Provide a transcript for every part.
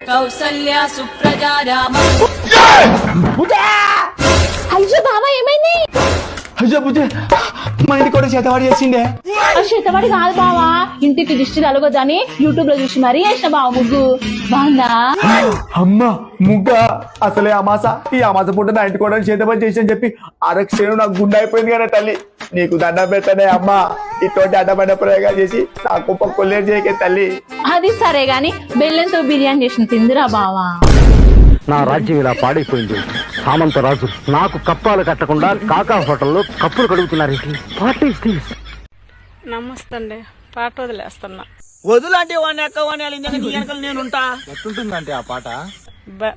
కౌసల్యా సుప్రజా రామ. అయ్యో బాబా ఏమైంది? అయ్యో బుజ్జి మన ఇంటి కూడా చేతవాడి చేసిండే. ఆ చేతబడి కాదు బావా. ఇంటికి దిష్టి తలగొద్దని యూట్యూబ్లో చూసి మరీ వేసిన బావ ముగ్గు. బాగుందా? అమ్మ ముగ్గ? అసలే అమాస ఈ అమాస పూట నా ఇంటి కూడా చేతపడి చేసి అని చెప్పి అరక్షణం నాకు గుండె అయిపోయింది కదా తల్లి. నీకు దండం పెట్టనే అమ్మ. ఇటువంటి అడ్డమైన ప్రయోగాలు చేసి నా కుప్ప కొల్లేరు చేయకే తల్లి. అది సరే గాని బెల్లంతో బిర్యానీ చేసిన తిందిరా బావా. నా రాజ్యం ఇలా పాడైపోయింది. సామంత రాజు నాకు కప్పాలు కట్టకుండా కాకా హోటల్లో కప్పులు కడుగుతున్నారు వాట్ ఈస్ దిస్ నమస్తే అండి పాట వదిలేస్తున్నా. వదులంటే వాడిని ఎక్క వాడిని నేను ఉంటా? ఎట్టుంటుందంటే ఆ పాట?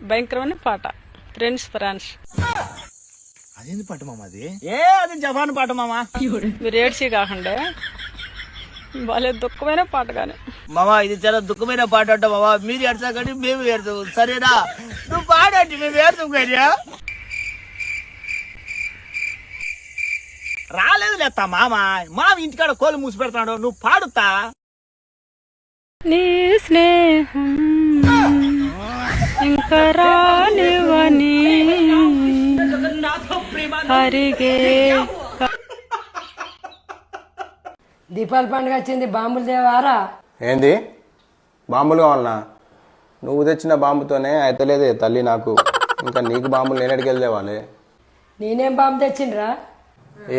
భయంకరమైన పాట. ఫ్రెండ్స్ ఫ్రాన్స్ అదేంది పాట మామ అది? ఏ అది జపాన్ పాట మామా. మీరు ఏడ్చి కాకుండా భలే దుఃఖమైన పాట కానీ మామా ఇది చాలా దుఃఖమైన పాట అంట మామా మీరు ఏడ్చా కానీ మేము ఏడ్చాం సరేనా? నువ్వు పాడండి మేము ఏడ్చాం కానీ. రాలేదు లేత్తా మామ. మామ ఇంటికాడ కోలు మూసి పెడతాడు నువ్వు పాడుతా. నీ స్నేహం ఇంకా రానివని హరిగే దీపావళి పండుగ వచ్చింది బాంబులు దేవారా ఏంది? బాంబులు కావాలనా? నువ్వు తెచ్చిన బాంబుతోనే అయితలేదే తల్లి నాకు. ఇంకా నీకు బాంబులు నేనడికి వెళ్ళేవాళ్ళే నేనేం బాంబు తెచ్చిండ్రా?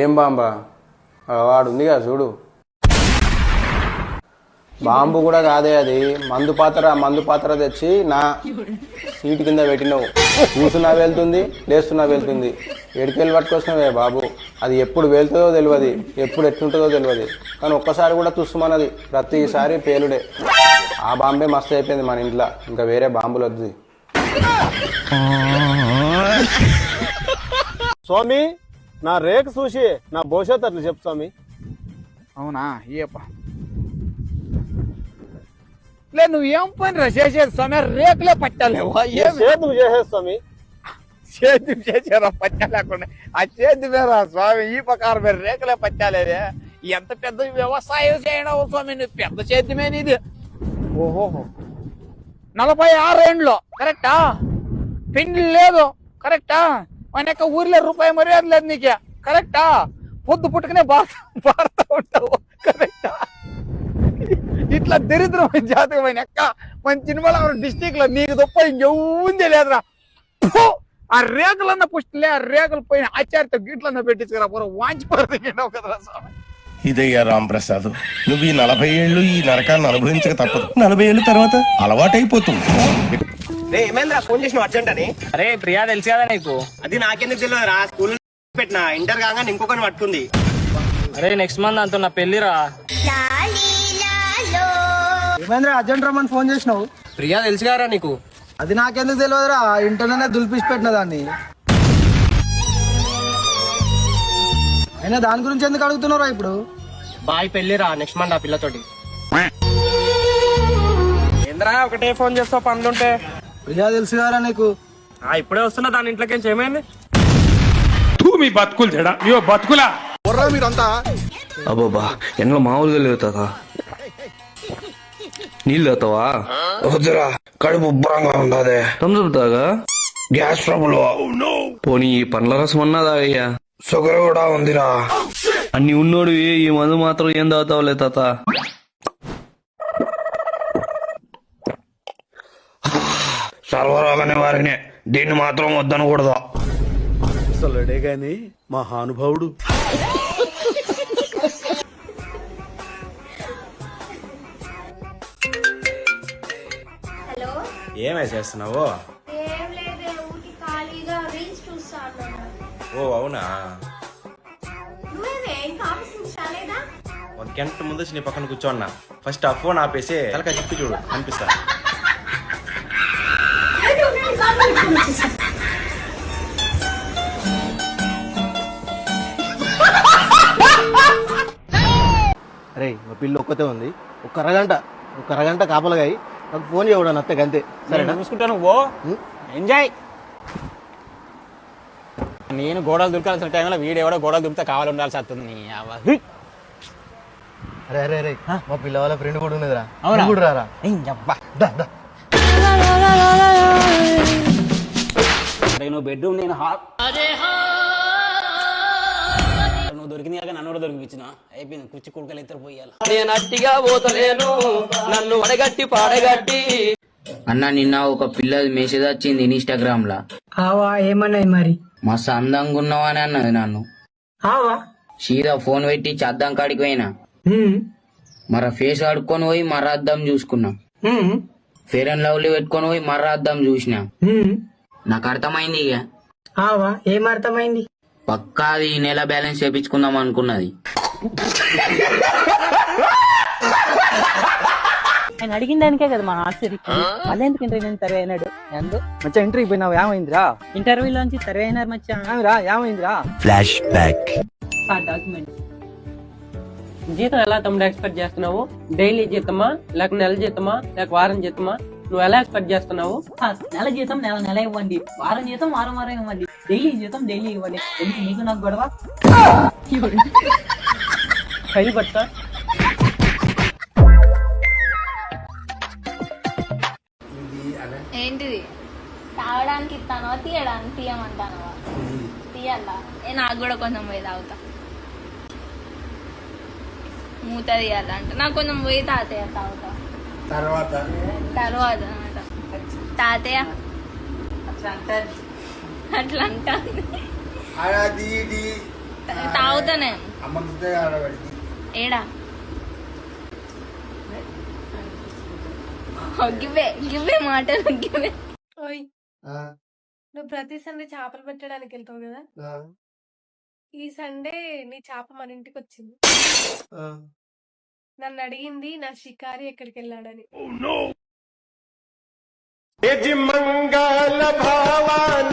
ఏం బాంబా? వాడు ఉంది కదా చూడు. బాంబు కూడా కాదే అది. మందు పాత్ర మందు పాత్ర తెచ్చి నా సీటు కింద పెట్టినావు. కూసున్నా వెళ్తుంది లేస్తున్నా వెళ్తుంది. ఎడికెళ్ళి పట్టుకొచ్చినవే బాబు. అది ఎప్పుడు వెళ్తుందో తెలియదు ఎప్పుడు ఎట్లుంటుందో తెలియదు కానీ ఒక్కసారి కూడా తుస్సుమన్నది ప్రతిసారి పేలుడే. ఆ బాంబే మస్తు అయిపోయింది మన ఇంట్లో. ఇంకా వేరే బాంబులు వద్దు. స్వామి నా రేఖ చూసి నా భవిష్యత్తు అట్లా చెప్పు స్వామి. అవునా? ఏప లే నువ్వు ఏం పని రా చేసేది స్వామి? రేకులే పట్టాలేవా ఏం సేద్యం చేసే స్వామి. సేద్యం చేసారా పచ్చా లేకుండా ఆ సేద్యం స్వామి ఈ ప్రకారం మీరు రేకులే పచ్చాలేదే ఎంత పెద్ద వ్యవసాయం చేయడం స్వామి నువ్వు పెద్ద సేద్యమే నీది ఓహో. నలభై ఆరు ఏండ్లు కరెక్టా? పిండి లేదు. కరెక్టా? మన యొక్క ఊర్లో రూపాయి మర్యాద లేదు నీకే. కరెక్టా? పొద్దు పుట్టుకునే బారుతా బారుతా ఉంటావు. కరెక్టా? ఇట్లా దరిద్రమైన జాతకమైన ఎక్క మన చిన్నమలవరం డిస్టిక్లో నీకు తప్ప ఇంకెవ్వుందే లేదురా! ఆ రేకులన్న పుష్టిలే ఆ రేకుల పైన ఆచార్యతో గిట్లన్న పెట్టించుకురా పూర. వాంచిపోతుంది కదరా స్వామి ఇదయ్యా రాంప్రసాద్ నువ్వు ఈ నలభై ఏళ్ళు ఈ నరకాన్ని అనుభవించక తప్పదు. నలభై ఏళ్ళ తర్వాత? అలవాటైపోతుంది. ఏమైందిరా? ఫోన్ చేసిన అర్జెంట్ అని అరే ప్రియా తెలుసు కదా నీకు. అది నాకెందుకు తెలియదు రా స్కూల్ పెట్టిన ఇంటర్ కాగా ఇంకొకటి పట్టుకుంది. అరే నెక్స్ట్ మంత్ అంత నా పెళ్ళిరా ఏమైందిరా? అర్జెంట్ రమ్మని ఫోన్ చేసినావు. ప్రియా తెలుసు కదా నీకు? అది నాకెందుకు తెలియదురా ఇంటర్లోనే దులిపిసి పెట్టిన దాన్ని. అయినా దాని గురించి ఎందుకు అడుగుతున్నారా ఇప్పుడు? బాయ్ పెళ్ళిరా నెక్స్ట్ మంత్ ఆ పిల్లతోటి. ఏంద్రా ఒకటే ఫోన్ చేస్తావు పనులుంటే? ప్రియా తెలుసు కదరా నీకు? ఆ ఇప్పుడే వస్తున్నా దాని ఇంట్లోకి ఏమైంది అబ్బాబా ఎండలో మామూలుగా లేవు తాత. నీళ్ళు తాతావా వద్దురా కడుపు ఉబ్బరంగా ఉండదే థమ్స్అప్ తాగా? Gas trouble. పోనీ ఈ పండ్ల రసం అన్నా తాగయ్యా. షుగర్ కూడా ఉందిరా. అన్ని ఉన్నోడు ఈ మందు మాత్రం ఏం తాగుతావులే తాత. సర్వరోగ నివారణే దీన్ని మాత్రం వద్దనకూడదు. అసలుడే గాని మహానుభావుడు. ఏమే చేస్తున్నావు? ఓ అవునా? ఒక గంట ముందు వచ్చి నీ పక్కన కూర్చోన్నా. ఫస్ట్ ఆ ఫోన్ ఆపేసి తలక చెప్పి చూడు అనిపిస్తా అరే మా పిల్లి ఒక్కతే ఉంది. ఒక అరగంట ఒక అరగంట కాపలగా అయి నాకు ఫోన్ చేయడం అత్త అంతే. సరే చూసుకుంటాను ఓ ఎంజాయ్. నేను గోడలు దురకాల్సిన టైంలో వీడెవడో గోడలు దురికితే కావాలి ఉండాల్సి వస్తుంది. అరే అరే అరే మా పిల్ల వాళ్ళ ఫ్రెండ్ కూడా ఉన్నదిరా. అవును? కూడా రారా? అబ్బా నువ్వు బెడ్రూమ్ నేను హాల్ అదే దొరికింది కాక నన్ను కూడా దొరికిపించిన. అయిపోయింది కుర్చీ కుడుకలు ఇద్దరు పోయాలి. నేను అట్టిగా పోతలేను నన్ను అడగట్టి పాడగట్టి. అన్న నిన్న ఒక పిల్ల మెసేజ్ వచ్చింది ఇన్స్టాగ్రామ్ లా. ఆవా ఏమన్నాయి మరి? మస్తు అందంగా ఉన్నావు అని అన్నది నన్ను. ఆవా? సీదా ఫోన్ పెట్టి చద్దం కాడికి పోయినా. మర ఫేస్ కడుక్కొని పోయి మర్ర అద్దం చూసుకున్నా. ఫేర్ అండ్ లవ్లీ పెట్టుకొని పోయి మర్ర అద్దం చూసిన. నాకు అర్థమైంది ఇక. ఆవా ఏం అర్థమైంది? పక్కా అది ఈ నెల బ్యాలెన్స్ చేపించుకుందాం అనుకున్నది. ఆయన అడిగిన దానికే కదా మా ఆశ్చర్యకి మళ్ళీ ఎందుకు ఇంటర్వ్యూ తరువు అయినాడు. ఎందు? మచ్చా ఇంటర్వ్యూ పోయినావు? ఏమైందిరా? ఇంటర్వ్యూలోంచి తరువు అయినారు మచ్చా? ఏమిరా ఏమైందిరా? ఆ డాక్యుమెంట్ జీతం ఎలా తమ్ముడు ఎక్స్పెక్ట్ చేస్తున్నావు? డైలీ జీతమా? లేక నెల జీతమా? లేక వారం జీతమా? నువ్వు ఎలా ఎక్స్పెక్ట్ చేస్తున్నావు? నెల జీతం నెల నెల ఇవ్వండి. వారం జీతం వారం వారం ఇవ్వండి. డైలీ జీతం డైలీ ఇవ్వండి ఎందుకు నీకు నాకు గొడవ ఫైల్ పట్టా ఏంటిది? తాగడానికి ఇస్తానో తీయడానికి తీయమంటానవా? తీయాలా ఏ నాకు కూడా కొంచెం పోయి తాగుతా. మూత తీయాలంట నాకు కొంచెం పోయి తాతయ్య తాగుతా. తర్వాత? తర్వాత అన్నమాట. తాతయ్య? అట్లా అంటాను తాగుతా నేను ఏడా? గివ్వే గివ్వే మాటలు గివ్వే. ఓయ్ నువ్వు ప్రతి సండే చేపలు పెట్టడానికి వెళ్తావు కదా? ఈ సండే నీ చేప మన ఇంటికి వచ్చింది. నన్ను అడిగింది నా షికారి ఎక్కడికి వెళ్ళాడని. అరే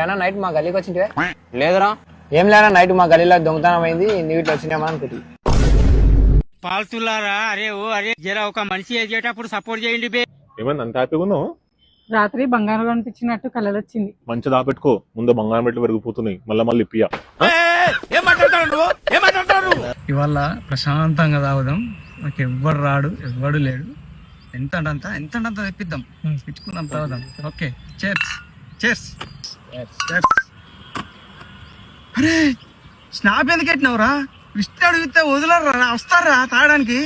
అన్న నైట్ మా గల్లీకి వచ్చింటే లేదురా. ఏం లేనా నైట్ మా గల్లీలో దొంగతనం అయింది నీటిలో వచ్చినామని అనుకుంటుంది పాల్తులారా అరే ఓ అరే జర ఒక మనిషి ఎదిగేటప్పుడు సపోర్ట్ చేయండి బే. ఏమన్నా అంత హ్యాపీగా ఉన్నావు? రాత్రి బంగారం కనిపించినట్టు కలలు వచ్చింది మంచి దాపెట్టుకో ముందు బంగారం పెట్టి పెరిగిపోతున్నాయి. మళ్ళీ మళ్ళీ ఇప్పియా ఇవాళ ప్రశాంతంగా తాగుదాం. నాకు ఎవ్వడు రాడు ఎవ్వడు లేడు. ఎంత అంత ఎంత అంత తెప్పిద్దాం. తెచ్చుకుందాం తాగుదాం. ఓకే చేర్స్ చేర్స్ అరే స్నాప్ ఎందుకు పెట్టినావురా? ఇష్ట అడిగితే వదలరా వస్తారా తాగడానికి.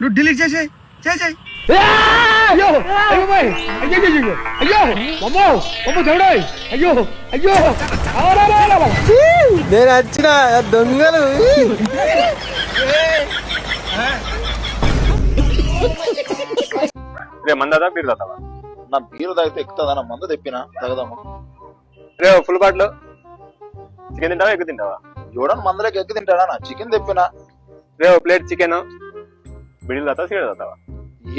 నువ్వు డిలీట్ చేసేయ్ చేసేయ్ నేను వచ్చిన దొంగలు. రే మందాదా బీర్ తాతావా నా బీరు తాగితే ఎక్కుతుందా? నా మందు తెప్పినా? తాగదాము? రే ఫుల్ బాటిల్. చికెన్ తింటావా ఎగ్ తింటావా? ఎవడన్నా మందులోకి ఎక్కి తింటాడా? నా చికెన్ తెప్పినా. రే ప్లేట్ చికెన్. బిడిల్ తాతా సిగరెట్ తాతావా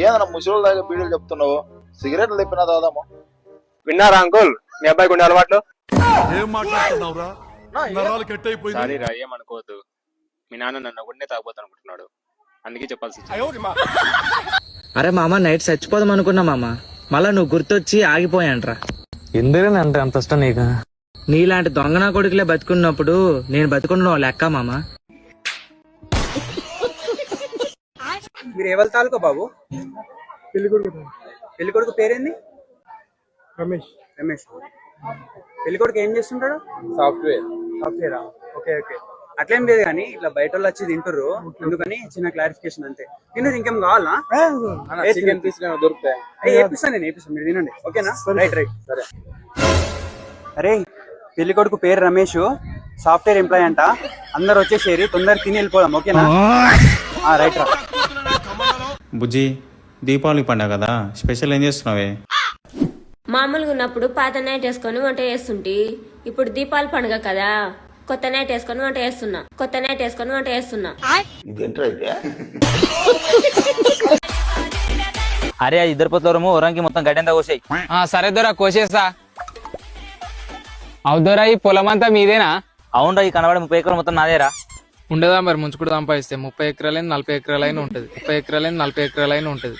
ఏదన్నా ముసలి తాగే బీడీలు చెప్తున్నావు? సిగరెట్లు తెప్పినా తాగదాము విన్నారా అంకుల్? మీ అబ్బాయికి ఉండే అలవాట్లు? ఏం మాట్లాడుతున్నావురా? నరాలు కట్ అయిపోయింది సారీ రా ఏమనుకోవద్దు మీ నాన్న నన్ను ఒకటే తాగబోతు అనుకుంటున్నాడు అందుకే చెప్పాల్సి అరే మామ నైట్ చచ్చిపోదాం అనుకున్నా మామ. మళ్ళా నువ్వు గుర్తొచ్చి ఆగిపోయాంట్రా ఎందుకని అంత అంత ఇష్టం నీకు? నీలాంటి దొంగనా కొడుకులే బతుకున్నప్పుడు నేను బతుకున్న లెక్క మామ? మీరు ఏ తాలూకా బాబు? పెళ్ళి కొడుకు పెళ్ళి కొడుకు పేరేంది? రమేష్. రమేష్. పెళ్ళి కొడుకు ఏం చేస్తుంటాడు? సాఫ్ట్వేర్. సాఫ్ట్వేరా? Okay okay. అట్లేం లేదు కానీ ఇట్లా బయట వాళ్ళు వచ్చి తింటారు ఎందుకని? చిన్న క్లారిఫికేషన్ అంతే. తిన్నది ఇంకేం కావాలా? చికెన్ దొరుకుతాయి? వేపిస్తాను నేను వేపిస్తాను మీరు తినండి. ఓకేనా? Right right. సరే. అరే పెళ్ళి కొడుకు పేరు రమేష్ సాఫ్ట్వేర్ ఎంప్లాయ్ అంట. అందరు వచ్చేసేరి తొందర తిని వెళ్ళిపోదాం. ఓకేనా? ఆ, రైట్ రా. బుజ్జి దీపావళి పండగ కదా? స్పెషల్ ఏం చేస్తున్నావే? మామూలుగా ఉన్నప్పుడు పాత నైట్ వేసుకొని వంట చేస్తుంటి. ఇప్పుడు దీపావళి పండుగ కదా? కొత్త నైట్ వేసుకొని వంట చేస్తున్నా. కొత్త నైట్ వేసుకొని వంట చేస్తున్నా. అరే అది ఇద్దరు పొత్తులము ఓరంకి మొత్తం గడ్డంతా కోసాయి. సరే దొరా కోసేస్తా. అవుదోరా ఈ పొలం అంతా మీదేనా? అవునరా ఈ కనబడే ముప్పై ఎకరం మొత్తం నాదేరా. ఉండదా మరి ముంచుకుడు సంపాదిస్తే ముప్పై ఎకరాలైన నలభై ఎకరాలైన ఉంటది. ముప్పై ఎకరాలైన నలభై ఎకరాలైన ఉంటది.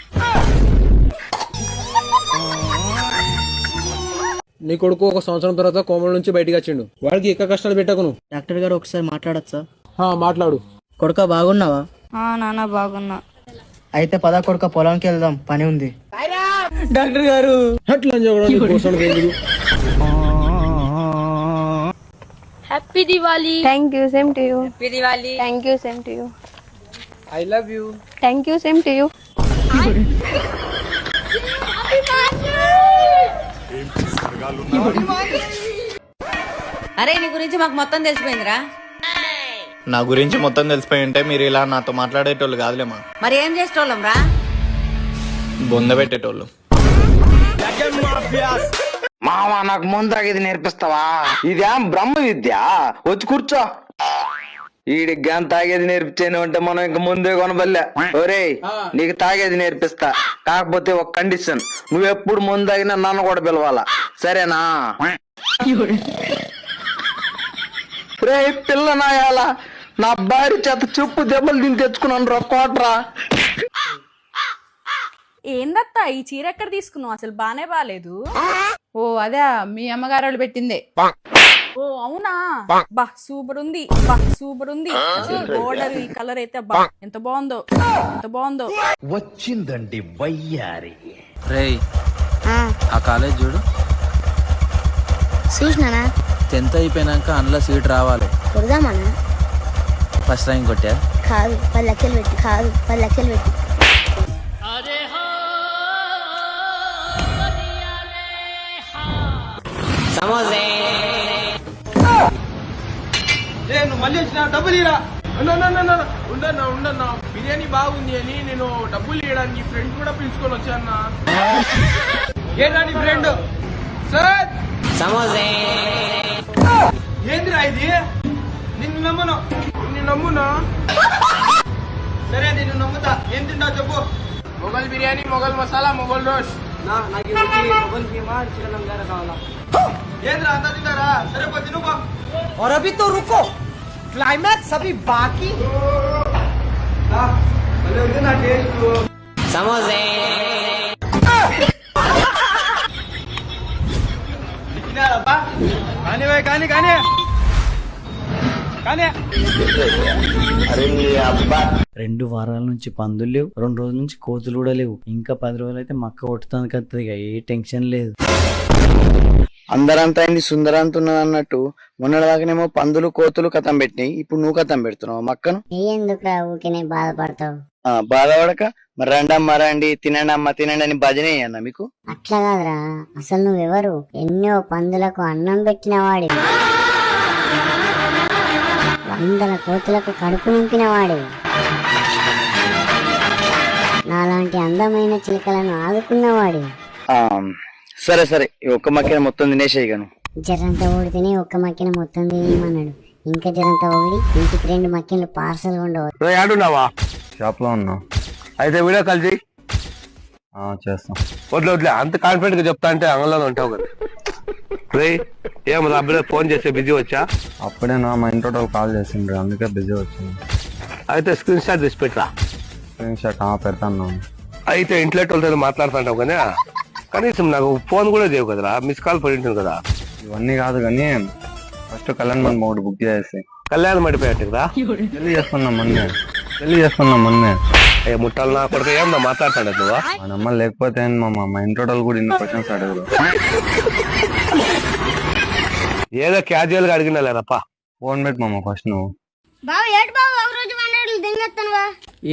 నీ కొడుకు ఒక సంవత్సరం తర్వాత కోమల నుంచి బయటకు వచ్చిండు. వాడికి ఎక్క కష్టాలు పెట్టకును. డాక్టర్ గారు ఒకసారి మాట్లాడచ్చా మాట్లాడు. కొడుక బాగున్నావా? నాన్న బాగున్నా. అయితే పద కొడుక పొలంకి వెళ్దాం. పని ఉంది. డాక్టర్ గారు. అట్లా చూడండి కూర్చొని తెగులు happy Diwali thank you same to you Diwali thank you same to you I love you. Thank you same to you అరే నీ గురించి మాకు మొత్తం తెలిసిపోయిందిరా. నా గురించి మొత్తం తెలిసిపోయి ఉంటే మీరు ఇలా నాతో మాట్లాడేటోళ్ళు కాదులేమా మరి ఏం చేసేటోళ్ళం రా? బొంద పెట్టేటోళ్ళు. మామ నాకు ముందు తాగేది నేర్పిస్తావా? ఇదేం బ్రహ్మ విద్య వచ్చి కూర్చో. ఈడి గాని తాగేది నేర్పించాను అంటే మనం ఇంక ముందే కొనబల్లే. ఒరేయ్ నీకు తాగేది నేర్పిస్తా. కాకపోతే ఒక కండిషన్. నువ్వు ఎప్పుడు ముందు తాగినా నన్ను కూడా పిలవాలా. సరేనా? రే పిల్ల నాయాల నా భార్య చేత చెప్పు దెబ్బలు దీన్ని తెచ్చుకున్నాను రా కోట్రా. ఏందత్తా ఈ చీర ఎక్కడ తీసుకున్నావు? అసలు బానే బాలేదు. ఓ అదే మీ అమ్మగారు వాళ్ళు పెట్టిందే ఓ అవునా? బా. సూపర్ ఉంది బా సూపర్ ఉంది బోర్డర్ ఈ కలర్ అయితే బా. ఎంత బాగుందో. ఎంత బాగుందో. వచ్చిందండి వయ్యారి. రేయ్ ఆ. కాలేజ్ చూడు. చూసినానా? టెన్త్ అయిపోయినాక అందులో సీట్ రావాలి. ఫస్ట్ ర్యాంక్ కొట్టా? కాదు పది లక్షలు పెట్టి కాదు పది లక్షలు పెట్టి. మళ్ళీ వచ్చిన డబ్బులు ఇరా ఉండన్నా ఉండన్నా బిర్యానీ బాగుంది అని నేను డబ్బులు ఇవ్వడానికి ఫ్రెండ్ కూడా పిలుచుకొని వచ్చానా ఏంటా నీ ఫ్రెండ్ సార్ ఏందిరా ఇది నిన్ను నమ్మను నిన్ను నమ్మునా సరే నిన్ను నమ్ముతా ఏం తింటావు చెప్పు మొగల్ బిర్యానీ మొగల్ మసాలా మొగల్ రోష్ ఏంద్రా అంతా తింటారా సరే పో తిను పో और अभी तो रुको క్లైమాక్స్ అవి బాకీ సమోసే కానీ రెండు వారాల నుంచి పందులు లేవు రెండు రోజుల నుంచి కోతులు కూడా లేవు. ఇంకా పది రోజులు అయితే మక్క కొట్టుతుంది కదా ఏ టెన్షన్ లేదు. అందరంతా అయింది సుందరంత ఉన్నది అన్నట్టు మొన్నటిదాకానేమో పందులు కోతులు కథం పెట్టినాయి. ఇప్పుడు నువ్వు కథం పెడుతున్నావు మక్కను? ఎందుకు రా ఊకినే బాధపడతావు? బాధపడక. మరి రండమ్మ రండి తినండి అమ్మ తినండి అని భజనే అన్న మీకు? అట్లా కాదురా. అసలు నువ్వెవరు? ఎన్నో పందులకు అన్నం పెట్టిన వాడి వందల కోతులకు కడుపు నింపిన వాడి నాలాంటి అందమైన చిలుకలను ఆదుకున్నవాడి సరే సరే ఈ ఒక్క మక్కిన మొత్తం తినేసేయగను జరంత ఓడితేనే ఒక్క మక్కిన మొత్తం తినేయమన్నాడు. ఇంకా జరంత ఓడి ఇంటికి రెండు మక్కిన్లు పార్సల్ ఉండవు ఆడున్నావా? షాప్లో ఉన్నా. అయితే వీడియో కాల్ చేయి. చేస్తాం. వదిలే వదిలే అంత కాన్ఫిడెంట్గా చెప్తా అంటే అంగంలో ఉంటావు కదా. రే ఏం అప్పుడే ఫోన్ చేస్తే బిజీ వచ్చా? అప్పుడే నా మా ఇంట్లో కాల్ చేసిండ్రు అందుకే బిజీ వచ్చింది అయితే స్క్రీన్ షాట్ తీసి పెట్టరా? స్క్రీన్ షాట్ పెడతాను. అయితే ఇంట్లో వాళ్ళతో మాట్లాడుతుంటావు కానీ కనీసం నాకు ఫోన్ కూడా చేయవు కదరా. మిస్ కాల్ పడి ఉంటుంది కదా. ఇవన్నీ కాదు కానీ ఫస్ట్ కళ్యాణ్ మంది ఒకటి బుక్ చేసి. కళ్యాణ్ మడిపోయాడు కదా? పెళ్ళి చేసుకున్నాం మొన్నే. పెళ్ళి చేసుకున్నాం మొన్నే. ఏ ముట్టాలు నా కొడుకు ఏం నా మాట్లాడతాడు నువ్వు? మా నమ్మ లేకపోతే మామ మా ఇంట్లో వాళ్ళు కూడా ఇన్ని క్వశ్చన్స్ అడగరు. ఏదో క్యాజువల్గా అడిగినా లేదప్ప. ఫోన్ పెట్టి మామ ఫస్ట్ నువ్వు. బాబు ఏడు బాబు ఒక రోజు వండలు దింగెత్తానువా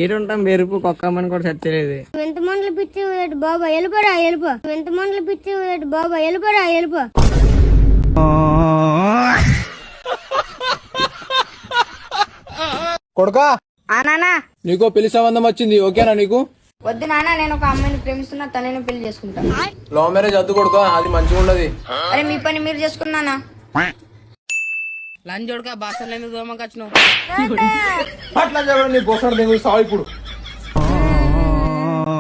ఏడుంటాం బెరుపు కుక్కమని కూడా చచ్చలేదు ఎంత మంటలు పిచ్చి ఏడు బాబా వెళ్ళిపోరా వెళ్ళిపో ఎంత మంటలు పిచ్చి ఏడు బాబా వెళ్ళిపోరా వెళ్ళిపో కొడుకా? నానా నీకో పెళ్ళి సంబంధం వచ్చింది ఓకేనా నీకు? వద్దు నాన్న నేను ఒక అమ్మాయిని ప్రేమిస్తున్నా తనని పెళ్ళి చేసుకుంటా. లవ్ మ్యారేజ్ వద్దు కొడుకా అది మంచిగా ఉండదు అరే మీ పని మీరు చేసుకున్నానా? లంచ్ చూడక బాసలు ఎందుకు దోమకొచ్చినావు. అట్లా చెప్పండి నీ కోసం సావు ఇప్పుడు.